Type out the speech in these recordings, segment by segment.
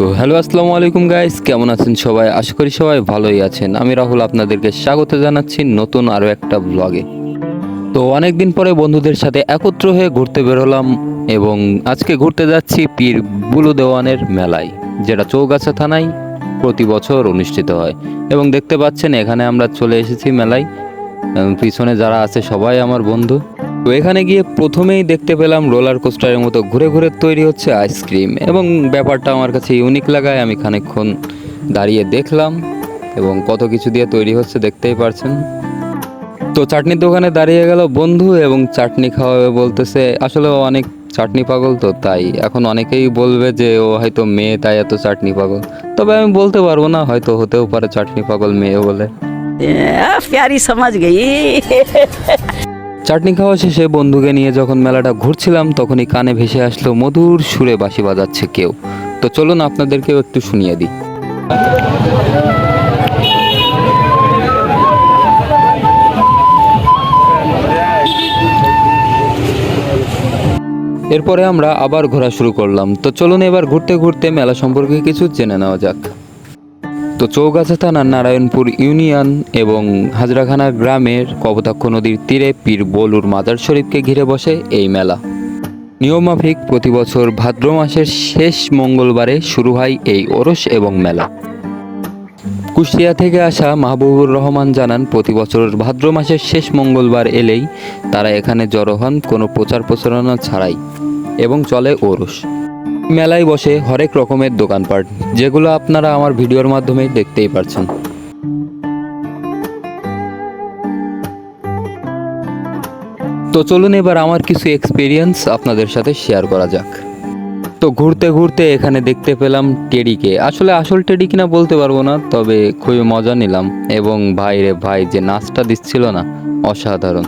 তো হ্যালো, আসসালামু আলাইকুম গাইস কেমন আছেন সবাই? আশা করি সবাই ভালোই আছেন। আমি রাহুল আপনাদেরকে স্বাগত জানাচ্ছি নতুন আরও একটা ব্লগে তো অনেক দিন পরে বন্ধুদের সাথে একত্র হয়ে ঘুরতে বেরোলাম এবং আজকে ঘুরতে যাচ্ছি পীর বুলু দেওয়ানের মেলায়, যেটা চৌগাছা থানায় প্রতি বছর অনুষ্ঠিত হয়। এবং দেখতে পাচ্ছেন এখানে আমরা চলে এসেছি মেলায়। পিছনে যারা আছে সবাই আমার বন্ধু। তো এখানে গিয়ে প্রথমেই দেখতে পেলাম রোলার কোস্টারের মতো ঘুরে ঘুরে তৈরি হচ্ছে আইসক্রিম। এবং ব্যাপারটা আমার কাছে ইউনিক লাগায়, আমি খানিক্ষণ দাঁড়িয়ে দেখলাম এবং কত কিছু দিয়ে তৈরি হচ্ছে দেখতেই পারছেন। তো চাটনির দোকানে দাঁড়িয়ে গেল বন্ধু এবং চাটনি খাওয়াবে বলতেছে, আসলে অনেক চাটনি পাগল তো, তাই এখন অনেকেই বলবে যে ও হয়তো মেয়ে, তাই এত চাটনি পাগল। তবে আমি বলতে পারব না, হয়তো হতেও পারে চাটনি পাগল মেয়ে বলে। সমাজ গেই। চাটনি খাওয়া শেষে বন্ধুকে নিয়ে যখন মেলাটা ঘুরছিলাম, তখনই কানে ভেসে আসলো, মধুর সুরে বাঁশি বাজাচ্ছে কেউ। তো চলুন আপনাদেরকেও একটু শুনিয়ে দিই। এরপরে আমরা আবার ঘোরা শুরু করলাম। তো চলুন এবার ঘুরতে ঘুরতে মেলা সম্পর্কে কিছু জেনে নেওয়া যাক। তো চৌগাছা থানার নারায়ণপুর ইউনিয়ন এবং হাজরাখানা গ্রামের কপোতাক্ষ নদীর তীরে পীর বলুর মাজার শরীফকে ঘিরে বসে এই মেলা। নিয়মাফিক প্রতি বছর ভাদ্র মাসের শেষ মঙ্গলবারে শুরু হয় এই ওরস এবং মেলা। কুষ্টিয়া থেকে আসা মাহবুবুর রহমান জানান, প্রতি বছর ভাদ্র মাসের শেষ মঙ্গলবার এলেই তারা এখানে জড়ো হন, কোনো প্রচার প্রচারণা ছাড়াই, এবং চলে ওরস। মেলায় বসে হরেক রকমের দোকানপাট, যেগুলো আপনারা আমার ভিডিওর মাধ্যমে দেখতেই পারছেন। তো চলুন এবার আমার কিছু এক্সপিরিয়েন্স আপনাদের সাথে শেয়ার করা যাক। তো ঘুরতে ঘুরতে এখানে দেখতে পেলাম টেডিকে আসলে আসল টেডি কিনা বলতে পারব না, তবে খুবই মজা নিলাম এবং ভাই রে ভাই যে নাচটা দিচ্ছিল না, অসাধারণ।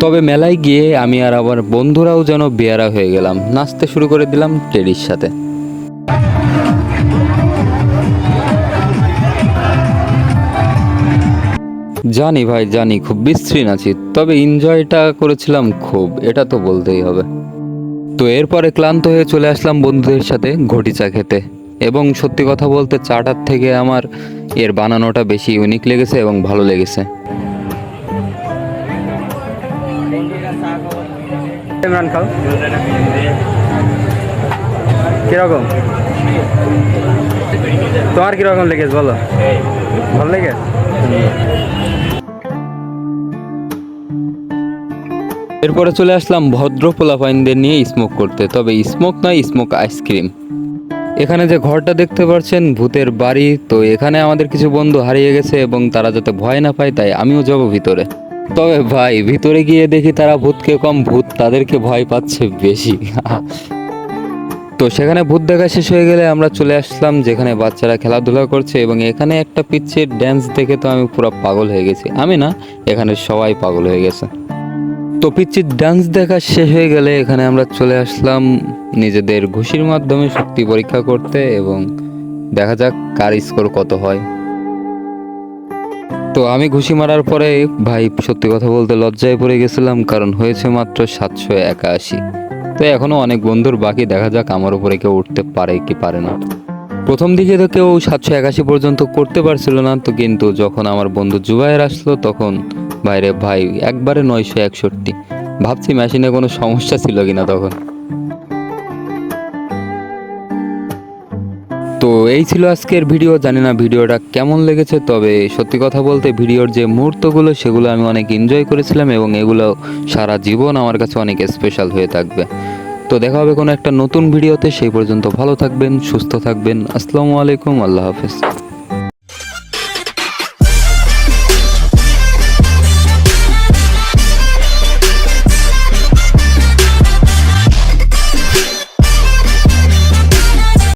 তবে মেলায় গিয়ে আমি আর আমার বন্ধুরাও যেন বেয়ারা হয়ে গেলাম। নাচতে শুরু করে দিলাম টেডির সাথে। জানি ভাই, জানি, খুব বিশ্রী নাচি, তবে এনজয়টা করেছিলাম খুব, এটা তো বলতেই হবে। তো এরপরে ক্লান্ত হয়ে চলে আসলাম বন্ধুদের সাথে ঘটি চা খেতে। এবং সত্যি কথা বলতে চাটার থেকে আমার এর বানানোটা বেশি ইউনিক লেগেছে এবং ভালো লেগেছে। ইমরান খাও কীরকম? তোমার কীরকম লেগেছে বলো? ভালো লেগে এরপরে চলে আসলাম ভদ্র পোলাপাইনদের নিয়ে স্মোক করতে, তবে স্মোক নয়, স্মোক আইসক্রিম। এখানে যে ঘরটা দেখতে পাচ্ছেন ভূতের বাড়ি, তো এখানে আমাদের কিছু বন্ধু হারিয়ে গেছে এবং তারা যাতে ভয় না পায়, তাই আমিও যাব ভিতরে। তবে ভাই, ভিতরে গিয়ে দেখি তারা ভূতকে কম ভূত, তাদেরকে ভয় পাচ্ছে বেশি। তো সেখানে ভূত দেখা শেষ হয়ে গেলে আমরা চলে আসলাম যেখানে বাচ্চারা খেলাধুলা করছে এবং এখানে একটা পিচ্ছের ড্যান্স দেখে তো আমি পুরো পাগল হয়ে গেছি। আমি না, এখানে সবাই পাগল হয়ে গেছে। তো পিচ্ছির ডান্স দেখা শেষ হয়ে গেলে এখানে আমরা চলে আসলাম নিজেদের ঘুষির মাধ্যমে শক্তি পরীক্ষা করতে এবং দেখা যাক কার স্কোর কত হয়। তো আমি ঘুষি মারার পরে, ভাই, সত্যি কথা বলতে লজ্জায় পড়ে গেছিলাম, কারণ হয়েছে মাত্র সাতশো একাশি। তো এখনও অনেক বন্ধুর বাকি, দেখা যাক আমার উপরে কেউ উঠতে পারে কি পারে না। প্রথম দিকে তো কেউ সাতশো একাশি পর্যন্ত করতে পারছিল না, তো কিন্তু যখন আমার বন্ধু জুবাইর আসলো, তখন বাইরে ভাই, একবারে নয়শো একষট্টি। ভাবছি মেশিনে কোনো সমস্যা ছিল কিনা তখন। তো এই ছিল আজকের ভিডিও। জানি না ভিডিওটা কেমন লেগেছে, তবে সত্যি কথা বলতে ভিডিওর যে মুহূর্তগুলো, সেগুলো আমি অনেক এনজয় করেছিলাম এবং এগুলো সারা জীবন আমার কাছে অনেক স্পেশাল হয়ে থাকবে। তো দেখা হবে কোনো একটা নতুন ভিডিওতে। সেই পর্যন্ত ভালো থাকবেন, সুস্থ থাকবেন। আসসালামু আলাইকুম, আল্লাহ হাফেজ।